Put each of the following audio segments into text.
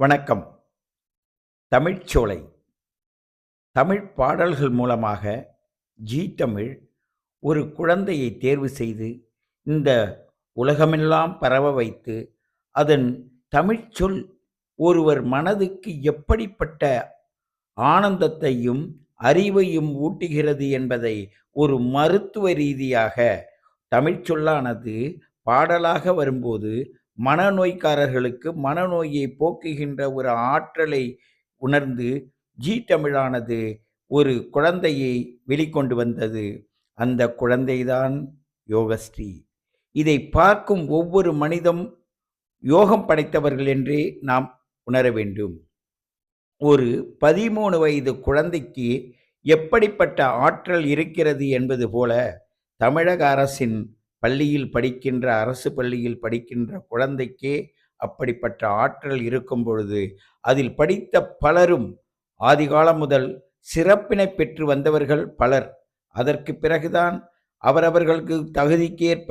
வணக்கம். தமிழ்ச்சோலை தமிழ் பாடல்கள் மூலமாக ஜீ தமிழ் ஒரு குழந்தையை தேர்வு செய்து இந்த உலகமெல்லாம் பரவ வைத்து அதன் தமிழ்ச்சொல் ஒருவர் மனதுக்கு எப்படிப்பட்ட ஆனந்தத்தையும் அறிவையும் ஊட்டுகிறது என்பதை ஒரு மருத்துவ ரீதியாக தமிழ்ச்சொல்லானது பாடலாக வரும்போது மனநோய்க்காரர்களுக்கு மனநோயை போக்குகின்ற ஒரு ஆற்றலை உணர்ந்து ஜீ தமிழானது ஒரு குழந்தையை வெளிக்கொண்டு வந்தது. அந்த குழந்தைதான் யோகஸ்ரீ. இதை பார்க்கும் ஒவ்வொரு மனிதம் யோகம் படைத்தவர்கள் என்றே நாம் உணர வேண்டும். ஒரு பதிமூணு வயது குழந்தைக்கு எப்படிப்பட்ட ஆற்றல் இருக்கிறது என்பது போல தமிழக அரசின் பள்ளியில் படிக்கின்ற அரசு பள்ளியில் படிக்கின்ற குழந்தைக்கே அப்படிப்பட்ட ஆற்றல் இருக்கும் பொழுது அதில் படித்த பலரும் ஆதிகாலம் முதல் சிறப்பினை பெற்று வந்தவர்கள் பலர். அதற்கு பிறகுதான் அவரவர்களுக்கு தகுதிக்கேற்ப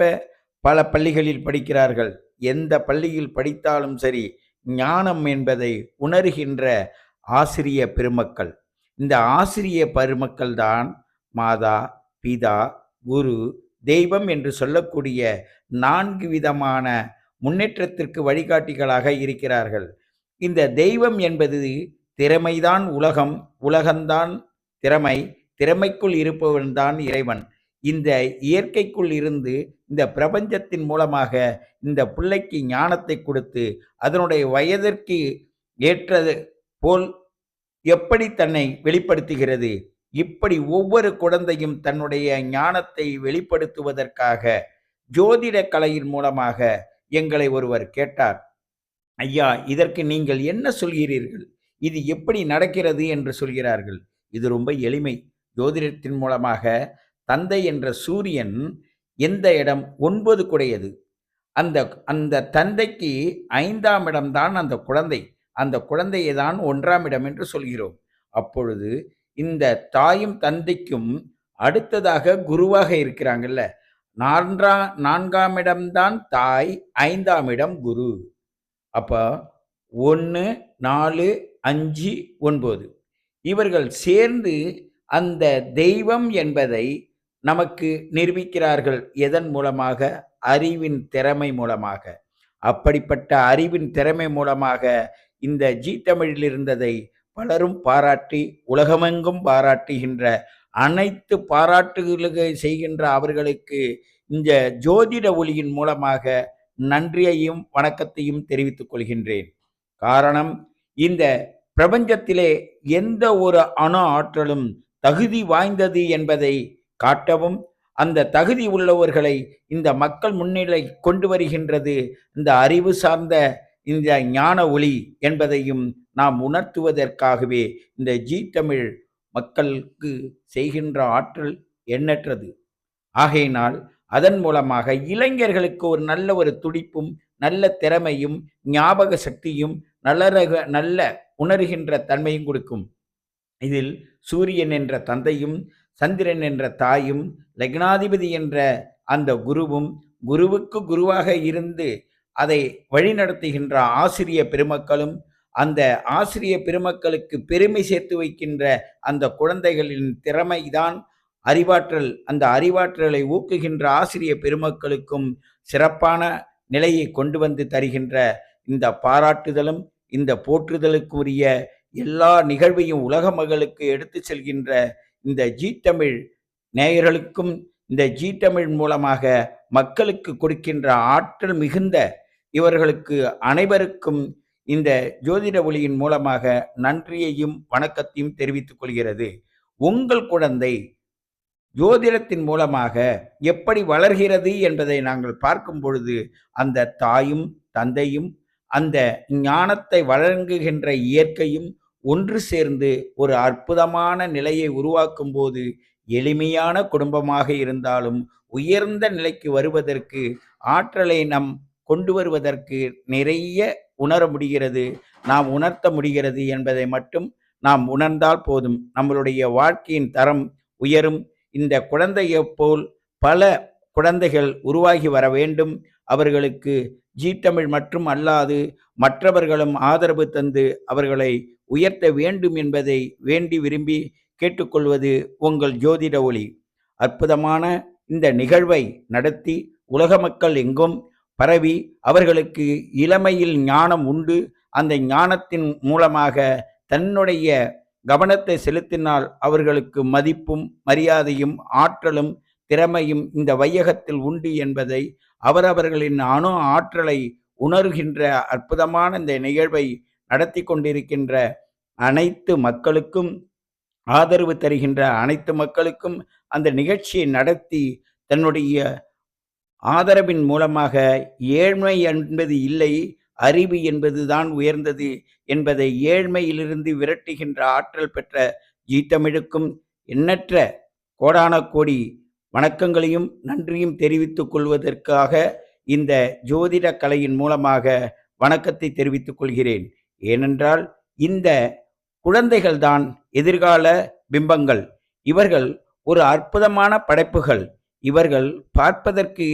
பல பள்ளிகளில் படிக்கிறார்கள். எந்த பள்ளியில் படித்தாலும் சரி ஞானம் என்பதை உணர்கின்ற ஆசிரிய பெருமக்கள். இந்த ஆசிரிய பெருமக்கள் தான் மாதா பிதா குரு தெய்வம் என்று சொல்லக்கூடிய நான்கு விதமான முன்னேற்றத்திற்கு வழிகாட்டிகளாக இருக்கிறார்கள். இந்த தெய்வம் என்பது திறமைதான் உலகம் உலகம்தான் திறமை திறமைக்குள் இருப்பவன்தான் இறைவன். இந்த இயற்கைக்குள் இருந்து இந்த பிரபஞ்சத்தின் மூலமாக இந்த பிள்ளைக்கு ஞானத்தை கொடுத்து அதனுடைய வயதிற்கு ஏற்றது போல் எப்படி தன்னை வெளிப்படுத்துகிறது? இப்படி ஒவ்வொரு குழந்தையும் தன்னுடைய ஞானத்தை வெளிப்படுத்துவதற்காக ஜோதிட கலையின் மூலமாக எங்களை ஒருவர் கேட்டார். ஐயா இதற்கு நீங்கள் என்ன சொல்கிறீர்கள்? இது எப்படி நடக்கிறது? என்று சொல்கிறார்கள். இது ரொம்ப எளிமை. ஜோதிடத்தின் மூலமாக தந்தை என்ற சூரியன் எந்த இடம்? ஒன்பது குடையது. அந்த அந்த தந்தைக்கு ஐந்தாம் இடம்தான் அந்த குழந்தை. அந்த குழந்தையை தான் ஒன்றாம் இடம் என்று சொல்கிறோம். அப்பொழுது இந்த தாயும் தந்தைக்கும் அடுத்ததாக குருவாக இருக்கிறாங்கல்ல. நான்கா நான்காம் இடம்தான் தாய் ஐந்தாம் இடம் குரு. அப்போ ஒன்று நாலு அஞ்சு ஒன்பது. இவர்கள் சேர்ந்து அந்த தெய்வம் என்பதை நமக்கு நிரூபிக்கிறார்கள் எதன் மூலமாக? அறிவின் திறமை மூலமாக. அப்படிப்பட்ட அறிவின் திறமை மூலமாக இந்த ஜி தமிழில் இருந்ததை பலரும் பாராட்டி உலகமெங்கும் பாராட்டுகின்ற அனைத்து பாராட்டுகளுக்கு செய்கின்ற அவர்களுக்கு இந்த ஜோதிட ஒளியின் மூலமாக நன்றியையும் வணக்கத்தையும் தெரிவித்துக் கொள்கின்றேன். காரணம் இந்த பிரபஞ்சத்திலே எந்த ஒரு அணு ஆற்றலும் தகுதி வாய்ந்தது என்பதை காட்டவும் அந்த தகுதி உள்ளவர்களை இந்த மக்கள் முன்னிலை கொண்டு வருகின்றது இந்த அறிவு சார்ந்த இந்த ஞான ஒளி என்பதையும் நாம் உணர்த்துவதற்காகவே இந்த ஜீ தமிழ் மக்களுக்கு செய்கின்ற ஆற்றல் எண்ணற்றது. ஆகையினால் அதன் மூலமாக இளைஞர்களுக்கு ஒரு நல்ல ஒரு துடிப்பும் நல்ல திறமையும் ஞாபக சக்தியும் நல்லரக நல்ல உணர்கின்ற தன்மையும் கொடுக்கும். இதில் சூரியன் என்ற தந்தையும் சந்திரன் என்ற தாயும் லக்னாதிபதி என்ற அந்த குருவும் குருவுக்கு குருவாக இருந்து அதை வழிநடத்துகின்ற ஆசிரிய பெருமக்களும் அந்த ஆசிரிய பெருமக்களுக்கு பெருமை சேர்த்து வைக்கின்ற அந்த குழந்தைகளின் திறமைதான் அறிவாற்றல். அந்த அறிவாற்றலை ஊக்குகின்ற ஆசிரிய பெருமக்களுக்கும் சிறப்பான நிலையை கொண்டு வந்து தருகின்ற இந்த பாராட்டுதலும் இந்த போற்றுதலுக்குரிய எல்லா நிகழ்வையும் உலக மகளுக்கு எடுத்து செல்கின்ற இந்த ஜி தமிழ் நேயர்களுக்கும் இந்த ஜி தமிழ் மூலமாக மக்களுக்கு கொடுக்கின்ற ஆற்றல் மிகுந்த இவர்களுக்கு அனைவருக்கும் இந்த ஜோதிட ஒளியின் மூலமாக நன்றியையும் வணக்கத்தையும் தெரிவித்துக் கொள்கிறது. உங்கள் குழந்தை ஜோதிடத்தின் மூலமாக எப்படி வளர்கிறது என்பதை நாங்கள் பார்க்கும் பொழுது அந்த தாயும் தந்தையும் அந்த ஞானத்தை வழங்குகின்ற இயற்கையும் ஒன்று சேர்ந்து ஒரு அற்புதமான நிலையை உருவாக்கும் போது எளிமையான குடும்பமாக இருந்தாலும் உயர்ந்த நிலைக்கு வருவதற்கு ஆற்றலை நம் கொண்டு வருவதற்கு நிறைய உணர முடிகிறது நாம் உணர்த்த முடிகிறது என்பதை மட்டும் நாம் உணர்ந்தால் போதும். நம்மளுடைய வாழ்க்கையின் தரம் உயரும். இந்த குழந்தையைப் போல் பல குழந்தைகள் உருவாகி வர வேண்டும். அவர்களுக்கு ஜீ தமிழ் மற்றும் அல்லாது மற்றவர்களும் ஆதரவு தந்து அவர்களை உயர்த்த வேண்டும் என்பதை வேண்டி விரும்பி கேட்டுக்கொள்வது உங்கள் ஜோதிட ஒளி. அற்புதமான இந்த நிகழ்வை நடத்தி உலக மக்கள் எங்கும் பரவி அவர்களுக்கு இளமையில் ஞானம் உண்டு. அந்த ஞானத்தின் மூலமாக தன்னுடைய கவனத்தை செலுத்தினால் அவர்களுக்கு மதிப்பும் மரியாதையும் ஆற்றலும் திறமையும் இந்த வையகத்தில் உண்டு என்பதை அவரவர்களின் அணு ஆற்றலை உணர்கின்ற அற்புதமான இந்த நிகழ்வை நடத்தி கொண்டிருக்கின்ற அனைத்து மக்களுக்கும் ஆதரவு தருகின்ற அனைத்து மக்களுக்கும் அந்த நிகழ்ச்சியை நடத்தி தன்னுடைய ஆதரவின் மூலமாக ஏழ்மை என்பது இல்லை அறிவு என்பதுதான் உயர்ந்தது என்பதை ஏழ்மையிலிருந்து விரட்டுகின்ற ஆற்றல் பெற்ற ஜீ எண்ணற்ற கோடான கோடி வணக்கங்களையும் நன்றியும் தெரிவித்துக் கொள்வதற்காக இந்த ஜோதிட கலையின் மூலமாக வணக்கத்தை தெரிவித்துக் கொள்கிறேன். ஏனென்றால் இந்த குழந்தைகள்தான் எதிர்கால பிம்பங்கள். இவர்கள் ஒரு அற்புதமான படைப்புகள். இவர்கள் பார்ப்பதற்கு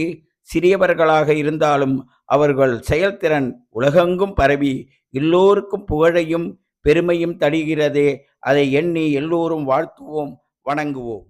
சிறியவர்களாக இருந்தாலும் அவர்கள் செயல்திறன் உலகெங்கும் பரவி எல்லோருக்கும் புகழையும் பெருமையும் தருகிறதே. அதை எண்ணி எல்லோரும் வாழ்த்துவோம் வணங்குவோம்.